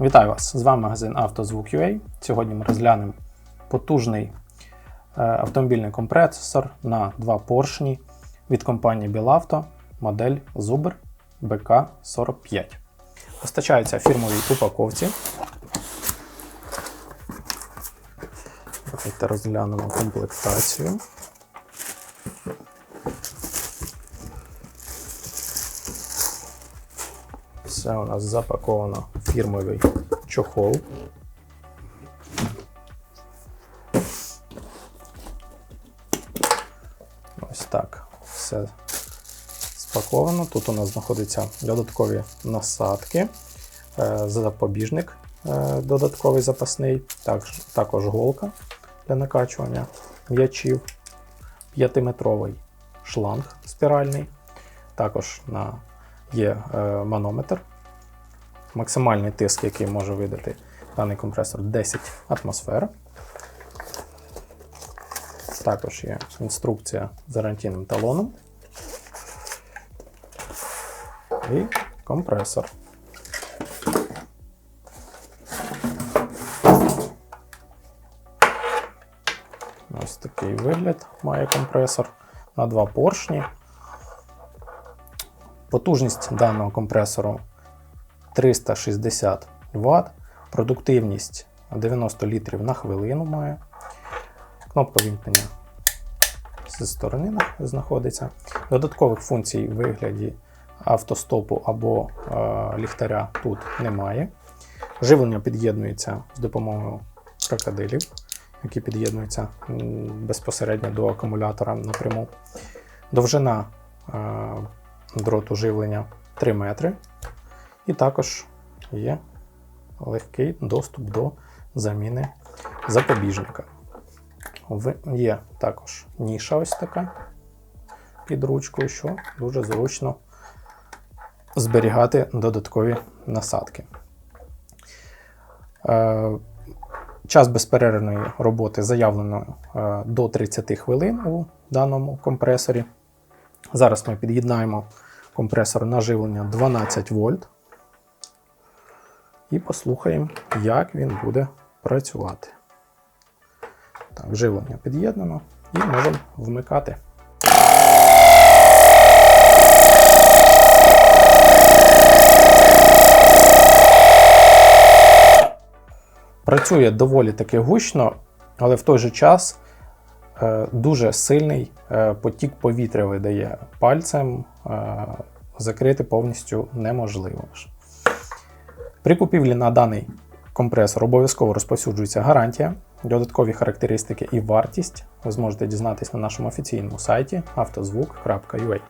Вітаю вас! З вами магазин «Автозвук.UA». Сьогодні ми розглянемо потужний е, автомобільний компресор на два поршні від компанії Білавто, модель Zuber BK45. Постачається в фірмовій упаковці. Давайте розглянемо комплектацію. Все у нас запаковано в фірмовий чохол. Ось так. Все спаковано. Тут у нас знаходяться додаткові насадки, е, запобіжник е, додатковий запасний, також, голка для накачування м'ячів, 5-метровий шланг спіральний. Також на є е, манометр. Максимальний тиск, який може видати даний компресор 10 атмосфер. Також є інструкція з гарантійним талоном. І компресор. Ось такий вигляд має компресор на два поршні. Потужність даного компресору 360 Вт, продуктивність 90 літрів на хвилину має. Кнопка вімкнення зі сторони знаходиться. Додаткових функцій в вигляді автостопу або е, ліхтаря тут немає. Живлення під'єднується з допомогою крокодилів, які під'єднуються безпосередньо до акумулятора напряму. Довжина е, дроту живлення 3 метри. І також є легкий доступ до заміни запобіжника. Є також ніша ось така під ручкою, що дуже зручно зберігати додаткові насадки. Е, час безперервної роботи заявлено е, до 30 хвилин у даному компресорі. Зараз ми під'єднаємо компресор на живлення 12 вольт і послухаємо, як він буде працювати. Так, живлення під'єднано і можемо вмикати. Працює доволі таки гучно, але в той же час дуже сильний е, потік повітря видає пальцем, е, закрити повністю неможливо. При купівлі на даний компресор обов'язково розповсюджується гарантія, додаткові характеристики і вартість ви зможете дізнатись на нашому офіційному сайті автозвук.ua.